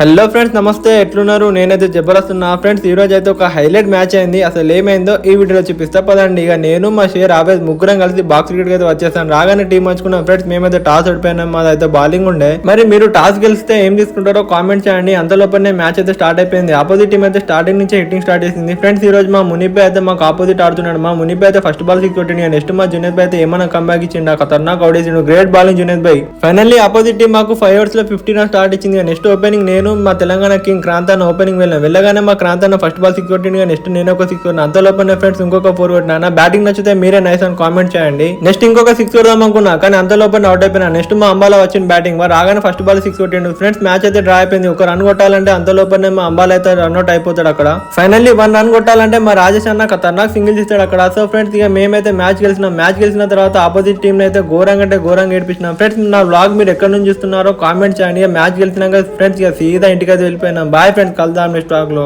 Hello friends నమస్తే. ఎట్లున్నారు? నేనైతే జబర్దస్తున్నా ఫ్రెండ్స్ ఈరోజు అయితే ఒక హైలైట్ మ్యాచ్ అయింది. అసలు ఏమైందో ఈ వీడియోలో చూపిస్తా. పదండి. ఇక నేను మా షేర్ ఆవేద్ ముగ్గురం కలిసి బాక్స్ క్రికెట్ అయితే వచ్చేస్తాను రాగానే టీం మంచుకున్నాం ఫ్రెండ్స్ మేమైతే టాస్ ఓడిపోయినాం. మాది అయితే బౌలింగ్ ఉండే. మరి మీరు టాస్ గెలిస్తే ఏం తీసుకుంటారో కామెంట్ చేయండి. అంతలోపనే మ్యాచ్ అయితే స్టార్ట్ అయిపోయింది. ఆపోజిట్ టీం అయితే స్టార్టింగ్ నుంచి హిట్టింగ్ స్టార్ట్ చేసింది. ఫ్రెండ్స్ ఈ రోజు మా మునిపై అయితే మాకు ఆపోజిట్ ఆడుతున్నాడు. మా మునిపై అయితే ఫస్ట్ బాల్ సిక్స్ కొట్టింది నెక్స్ట్ మా జునేద్ బై అయితే ఏమైనా కంబ్యాక్ ఇచ్చిండు. ఖతర్నాక్ అవుడేసిండు గ్రేట్ బాలింగ్ జునేద్ బై. ఫైనల్లీ ఆపోజిట్ టీం మాకు ఫైవ్ ఓవర్స్లో ఫిఫ్టీన్ స్టార్ట్ ఇచ్చింది. నెక్స్ట్ ఓపెనింగ్ నేను మా తెలంగాణ కింగ్ క్రాంతాన్న ఓపెనింగ్ వెళ్ళాను. వెళ్ళగానే మా క్రాంతాన్న ఫస్ట్ బాల్ సిక్స్ కొట్టింది నెక్స్ట్ నేను ఒక సిక్స్ కొట్టిన. అంతలోపనే ఫ్రెండ్స్ ఇంకొక ఫోర్ కొట్టినా. నా బ్యాటింగ్ నచ్చితే మీరే నైస్ అని కామెంట్ చేయండి. నెక్స్ట్ ఇంకొక సిక్స్ కొడదాం అనుకున్నా కానీ అంతలోపనే అవుట్ అయిపోయినా. నెక్స్ట్ మా అంబాలా వచ్చిన బ్యాటింగ్ వారు రాగానే ఫస్ట్ బాల్ సిక్స్ కొట్టిండు ఫ్రెండ్స్ మ్యాచ్ అయితే డ్రా అయిపోయింది. ఒక రన్ కొట్టాలంటే అంతలోపనే మా అంబాలా అయితే రన్అట్ అయిపోతాడు అక్కడ. ఫైనల్లీ వన్ రన్ కొట్టాలంటే మా రాజేష్ అన్న ఖతర్నాక్ సింగిల్ ఇస్తాడు అక్కడ. సో ఫ్రెండ్స్ ఇక మేమైతే మ్యాచ్ గెలిచినాం. మ్యాచ్ గెలిచిన తర్వాత ఆపోజిట్ టీం అయితే ఘోరంగా అంటే ఘోరంగా ఏడిపించినాం. ఫ్రెండ్స్ నా బ్లాగ్ మీరు ఎక్కడ నుంచి చూస్తున్నారో కామెంట్ చేయండి. మ్యాచ్ గెలిచినాక ఫ్రెండ్స్ ఇక మిగతా ఇంటికి అయితే వెళ్ళిపోయినాం. బాయ్ ఫ్రెండ్స్ కలుద్దాం నెక్స్ట్ వ్లాగ్లో.